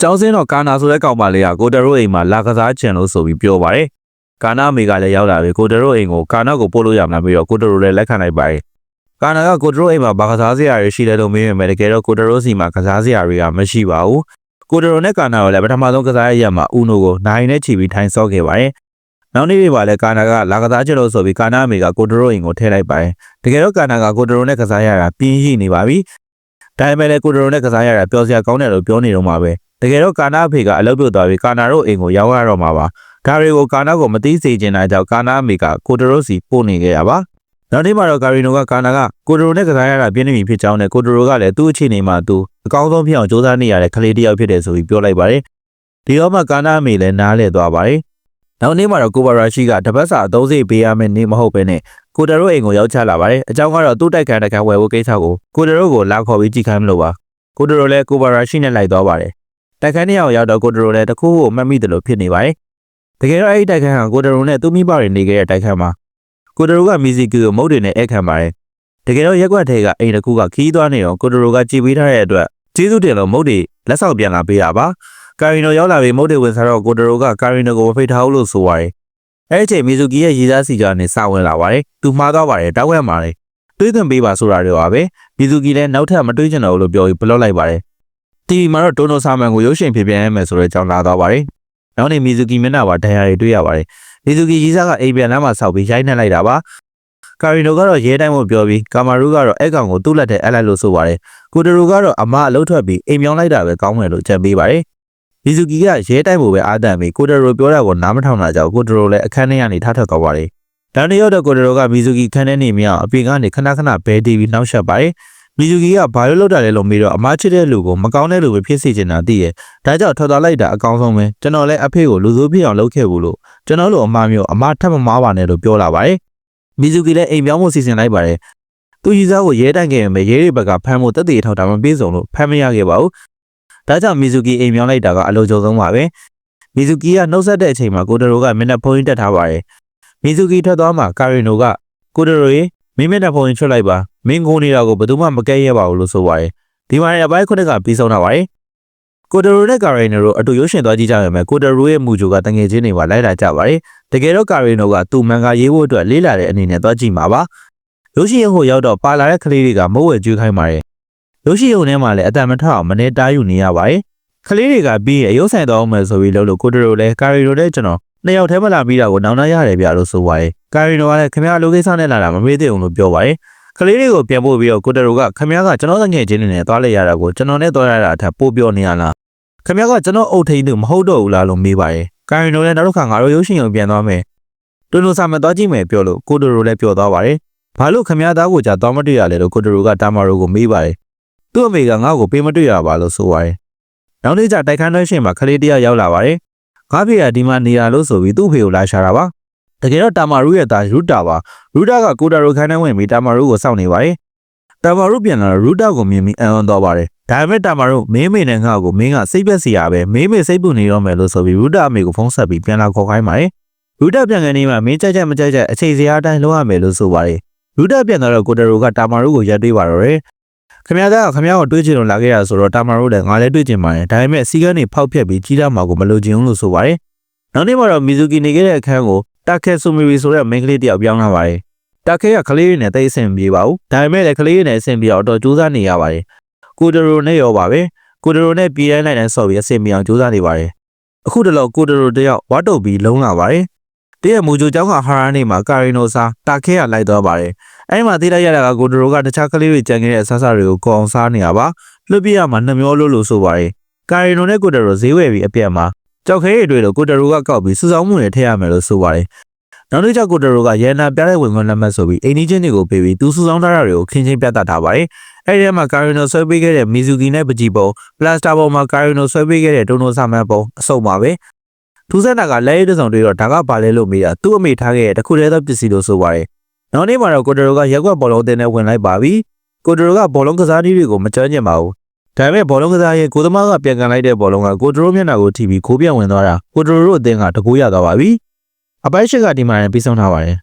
ကျောင်းစင်းတော့ကာနာဆိုတဲ့ကောင်မလေးကကိုတရိုအိမ်မှာလာကစားချင်လို့ဆိုပြီးပြောပါတယ်ကာနာအမေကလည်းရောက်လာပြီကိုတရိုအိမ်ကိုကာနာကိုပို့လို့ရမလားပြီးတော့ကိုတရိုလည်းလက်ခံလိုက်ပါတယ်ကာနာကကိုတရိုအိမ်မှာဘာကစားစရာတွေရှိလဲလို့မေးပေမဲ့တကယ်တော့ကိုတရိုစီမှာကစားစရာတွေကမရှိပါဘူးကိုတရိုနဲ့ကာနာကလည်းပထမဆုံးကစားရရမှာဦးနိုကိုနိုင်နဲ့ချီပြီးထိုင်ဆော့ခဲ့ပါတယ်နောက်နေ့တွေမှာလည်းကာနာကလာကစားချင်လို့ဆိုပြီးကာနာအမေကကိုတရိုအိမ်ကိုထည့်လိုက်ပါတယ်တကယ်တော့ကာနာကကိုတရိုနဲ့ကစားရတာပြင်းရှိနေပါပြီဒါပေမဲ့လည်းကိုတရိုနဲ့ကစားရတာပျော်စရာကောင်းတယ်လို့ပြောနေတော့မှာပဲ တကယ်တော့ကာနာအဖေကအလုပ်ပြုတ်သွားပြီးကာနာတို့အိမ်ကိုရောက်ရတော့မှာပါဒါတွေကိုကာနာကိုမသိစေချင်တာကြောင့်ကာနာအမေကကိုတရိုစီပို့နေခဲ့တာပါနောက်နေ့မှာတော့ကာရီနိုကကာနာကကိုတရိုနဲ့ကစားရတာပြင်းနေပြီဖြစ်ကြောင်းနဲ့ကိုတရိုကလည်းသူ့အခြေအနေမှာသူအကောင်းဆုံးဖြစ်အောင်ကြိုးစားနေရတဲ့ကလေးတစ်ယောက်ဖြစ်တယ်ဆိုပြီးပြောလိုက်ပါတယ်ဒီတော့မှကာနာအမေလည်းနားလဲသွားပါတယ်နောက်နေ့မှာတော့ကိုဘာရာရှိကတပတ်စာအသုံးစိတ်ပေးရမယ့်နေ့မဟုတ်ဘဲနဲ့ကိုတရိုအိမ်ကိုရောက်ချလာပါတယ်အကြောင်းကတော့သူ့တိုက်ခန်းတိုက်ခန်းဝယ်ဖို့ကိစ္စကိုကိုတရိုကိုလာခေါ်ပြီးကြည့်ခိုင်းမလို့ပါကိုတရိုလည်းကိုဘာရာရှိနဲ့လိုက်သွားပါတယ် တိုက်ခန်းတစ်ယောက်ရောက်တော့ကိုတရိုလည်းတစ်ခုကိုမှတ်မိတယ်လို့ဖြစ်နေပါတယ်။တကယ်တော့အဲ့ဒီတိုက်ခန်းကကိုတရိုနဲ့သူ့မိဘတွေနေခဲ့တဲ့တိုက်ခန်းမှာကိုတရိုကမီဇီကီကိုမုတ်တွေနဲ့ဧည့်ခံပါတယ်။တကယ်တော့ရက်ကွက်ထဲကအိမ်တစ်ခုကခီးသွားနေတော့ကိုတရိုကကြည်ပေးထားတဲ့အတွက်ကျေးဇူးတင်လို့မုတ်တွေလက်ဆောင်ပြန်လာပေးတာပါ။ကာရီနိုရောက်လာပြီးမုတ်တွေဝင်စားတော့ကိုတရိုကကာရီနိုကိုမဖိတ်ထားဘူးလို့ဆိုပါတယ်။အဲ့ဒီအချိန်မီဇူကီရဲ့ရေးသားစီကနေစဝင်လာပါတယ်။သူမှားသွားပါတယ်တောက်ဝက်ပါတယ်။တွေးသွင်းပေးပါဆိုတာတွေပါပဲ။မီဇူကီလည်းနောက်ထပ်မတွေးချင်တော့ဘူးလို့ပြောပြီးဘလော့လိုက်ပါတယ်။ TV မှာတော့တိုနိုဆာမန်ကိုရုပ်ရှင်ဖြစ်ပြန်ရမယ်ဆိုတဲ့အကြောင်းလာသွားပါတယ်။နောက်နေ့မီဇူကီမျက်နှာပါဒဏ်ရာတွေတွေ့ရပါတယ်။မီဇူကီကြီးစားကအိမ်ပြန်လမ်းမှာဆောက်ပြီးရိုက်နှက်လိုက်တာပါ။ကာရီနိုကတော့ရဲတိုင်းကိုပြောပြီးကာမာရူကတော့အဲ့ကောင်ကိုသူ့လက်ထဲအပ်လိုက်လို့ဆိုပါတယ်။ကိုတရူကတော့အမအလုပ်ထွက်ပြီးအိမ်ပြောင်းလိုက်တာပဲကောင်းမယ်လို့ချက်ပေးပါတယ်။မီဇူကီကရဲတိုင်းကိုပဲအားတန်ပြီးကိုတရူပြောတာကိုနားမထောင်တာကြောင့်ကိုတရူလည်းအခန်းထဲကနေထထွက်သွားပါတယ်။တန်တရောက်တဲ့ကိုတရူကမီဇူကီခန်းထဲနေမြောင်အပြင်ကနေခဏခဏဘဲတီးပြီးနှောက်ရှက်ပါတယ်။ မီဇူကီကဘာလို့လောက်တာလဲလို့မေးတော့အမားချစ်တဲ့လူကိုမကောင်းတဲ့လူပဲဖြစ်စေချင်တာသိရဲ့ဒါကြောင့်ထွက်သွားလိုက်တာအကောင်းဆုံးပဲကျွန်တော်လည်းအဖေကိုလူဆိုးဖြစ်အောင်လုပ်ခဲ့ဘူးလို့ကျွန်တော်လိုအမားမျိုးအမားထပ်မမားပါနဲ့လို့ပြောလာပါတယ်မီဇူကီလည်းအိမ်ပြောင်းဖို့စီစဉ်လိုက်ပါတယ်သူကြီးစားကိုရဲတိုင်ခဲ့ရင်ပဲရဲတွေဘက်ကဖမ်းဖို့တက်တည်ထောက်တာမပြေဆုံးလို့ဖမ်းမရခဲ့ပါဘူးဒါကြောင့်မီဇူကီအိမ်ပြောင်းလိုက်တာကအလိုကျဆုံးပါပဲမီဇူကီကနှုတ်ဆက်တဲ့အချိန်မှာကိုတရိုကမျက်နှာဖုံးတက်ထားပါတယ်မီဇူကီထွက်သွားမှကာရီနိုကကိုတရိုရေ မင်းမျက်နှာဖုံးချွတ်လိုက်ပါမင်းကိုနေတာကိုဘယ်သူမှမကဲရဲပါဘူးလို့ဆိုပါတယ်ဒီမှာလည်းအပိုင်းခုနှစ်ကပြီးဆုံးတာပါတယ်ကိုတရိုနဲ့ကာရီနိုတို့အတူရုပ်ရှင်သွားကြည့်ကြရမယ်ကိုတရိုရဲ့မူဂျိုကတငယ်ချင်းတွေပါလိုက်လာကြပါတယ်တကယ်တော့ကာရီနိုကသူ့မန်ဂါရေးဖို့အတွက်လေးလာတဲ့အနေနဲ့သွားကြည့်မှာပါရုပ်ရှင်ရုံကိုရောက်တော့ပါလာတဲ့ကလေးတွေကမုတ်ဝဲကျွေးခိုင်းပါတယ်ရုပ်ရှင်ရုံထဲမှာလည်းအတန်မထအောင်မနေတားယူနေရပါတယ်ကလေးတွေကပြီးရင်အယုတ်ဆိုင်သွားအောင်မယ်ဆိုပြီးလို့လို့ကိုတရိုလည်းကာရီနိုနဲ့ကျွန်တော် နှစ်ယောက်ထဲမှလာပြီးတာကိုနောင်နှရတယ်ဗျလို့ဆိုပါတယ်ကာရီနိုကလည်းခမရလိုကိစ္စနဲ့လာတာမမေ့သေးဘူးလို့ပြောပါတယ်ကလေးတွေကိုပြန်ပို့ပြီးတော့ကိုတရိုကခမရကကျွန်တော်တငယ်ချင်းတွေနဲ့သွားလိုက်ရတာကိုကျွန်တော်နဲ့သွားရတာအထက်ပို့ပြောနေရလားခမရကကျွန်တော်အုပ်ထိန်သူမဟုတ်တော့ဘူးလားလို့မေးပါတယ်ကာရီနိုလည်းနောက်တစ်ခါငါတို့ရုပ်ရှင်ရုံပြန်သွားမယ်တွန်းလို့စာမသွားကြည့်မယ်ပြောလို့ကိုတရိုလည်းပြောသွားပါတယ်ဘာလို့ခမရသားကိုကြာသွားမတွေ့ရလဲလို့ကိုတရိုကတာမာရိုကိုမေးပါတယ်သူ့အမေကငါ့ကိုပေးမတွေ့ရပါလို့ဆိုပါတယ်နောက်နေ့ကျတိုက်ခန်းတွဲရှင်မှာကလေးတယောက်ရောက်လာပါတယ် ငါဖေကဒီမှာနေရလို့ဆိုပြီးသူ့ဖေကိုလာရှာတာပါတကယ်တော့တာမာရူရဲ့သားရူတာပါရူတာကကိုတာရိုခန်းထဲဝင်ပြီးတာမာရူကိုစောင့်နေပါတယ်တာမာရူပြန်လာတော့ရူတာကိုမြင်ပြီးအံ့ဩသွားပါတယ်ဒါပေမဲ့တာမာရူမင်းမေနဲ့ငါ့ကိုမင်းကစိတ်ပက်စီရပဲမင်းမေစိတ်ပူနေတော့မယ်လို့ဆိုပြီးရူတာအမေကိုဖုန်းဆက်ပြီးပြန်လာခေါ်ခိုင်းပါတယ်ရူတာပြန်ကနေမှမင်းကြိုက်ကြိုက်မကြိုက်ကြိုက်အချိန်စရာအတိုင်းလုပ်ရမယ်လို့ဆိုပါတယ်ရူတာပြန်လာတော့ကိုတာရိုကတာမာရူကိုရက်တွေးပါတော့တယ် ခမရသားကခမရကိုတွေးချင်လို့လာခဲ့ရဆိုတော့တာမာရူလည်းငါလည်းတွေးချင်ပါတယ်ဒါပေမဲ့စီကန်းနေဖောက်ဖြက်ပြီးကြီးတာမှာကိုမလိုချင်ဘူးလို့ဆိုပါတယ်နောက်နေ့မှာတော့မီဇူကီနေခဲ့တဲ့အခန်းကိုတာခဲဆူမီရီဆိုတဲ့မိန်းကလေးတယောက်ပြောင်းလာပါတယ်တာခဲကကလေးရည်နဲ့တိတ်အဆင်ပြေပါဘူးဒါပေမဲ့လည်းကလေးရည်နဲ့အဆင်ပြေအောင်တော့ကြိုးစားနေရပါတယ်ကိုဒရိုနဲ့ရောပါပဲကိုဒရိုနဲ့ပြည်တိုင်းလိုက်တိုင်းဆော့ပြီးအဆင်ပြေအောင်ကြိုးစားနေပါတယ်အခုတလောကိုဒရိုတယောက်ဝါတုတ်ပြီးလုံးလာပါတယ်တည့်ရမူဂျိုကျောင်းကဟာရာနေမှာကာရီနိုစာတာခဲကလိုက်သွားပါတယ် အဲ့မှာသိလိုက်ရတာကကိုဒရိုကတခြားကလေးတွေကြံခဲ့တဲ့အဆဆတွေကိုကောအောင်စားနေရပါလွတ်ပြရမှာနှမျောလို့လို့ဆိုပါတယ်ကာရီနိုနဲ့ကိုဒရိုဈေးဝယ်ပြီးအပြက်မှာကြောက်ခဲရည်တွေလို့ကိုတရိုကကောက်ပြီးစုဆောင်မှုတွေထည့်ရမယ်လို့ဆိုပါတယ်နောက်တစ်ချက်ကိုတရိုကရဲနာပြတဲ့ဝင်ခွင့်လက်မှတ်ဆိုပြီးအိမ်နီးချင်းတွေကိုပေးပြီးသူစုဆောင်ထားတာတွေကိုခင်းချင်းပြသထားပါတယ်အဲ့ဒီမှာကာရီနိုဆွဲပေးခဲ့တဲ့မီဇူကီနဲ့ပဂျီပုံပလတ်စတာပုံမှာကာရီနိုဆွဲပေးခဲ့တဲ့ဒိုနိုဆာမန်ပုံအစုံပါပဲထူးဆန်းတာကလက်ရည်တစ်စုံတွေတော့ဒါကပါလဲလို့မေးတာသူ့အမေထားခဲ့တဲ့တခုတည်းသောပစ္စည်းလို့ဆိုပါတယ် နောက်နေ့မှာတော့ကိုတရိုကရက်ွက်ဘောလုံးတင်နဲ့ဝင်လိုက်ပါပြီကိုတရိုကဘောလုံးကစားနည်းတွေကိုမကြမ်းကျင်ပါဘူးဒါပေမဲ့ဘောလုံးကစားရင်ကိုသမားကပြန်ကန်လိုက်တဲ့ဘောလုံးကကိုဒရိုမျက်နှာကိုထိပြီးခိုးပြန်ဝင်သွားတာကိုဒရိုတို့အသင်းကတကူရသွားပါပြီအပိုင်းရှိကဒီမှာရင်ပြီးဆုံးထားပါတယ်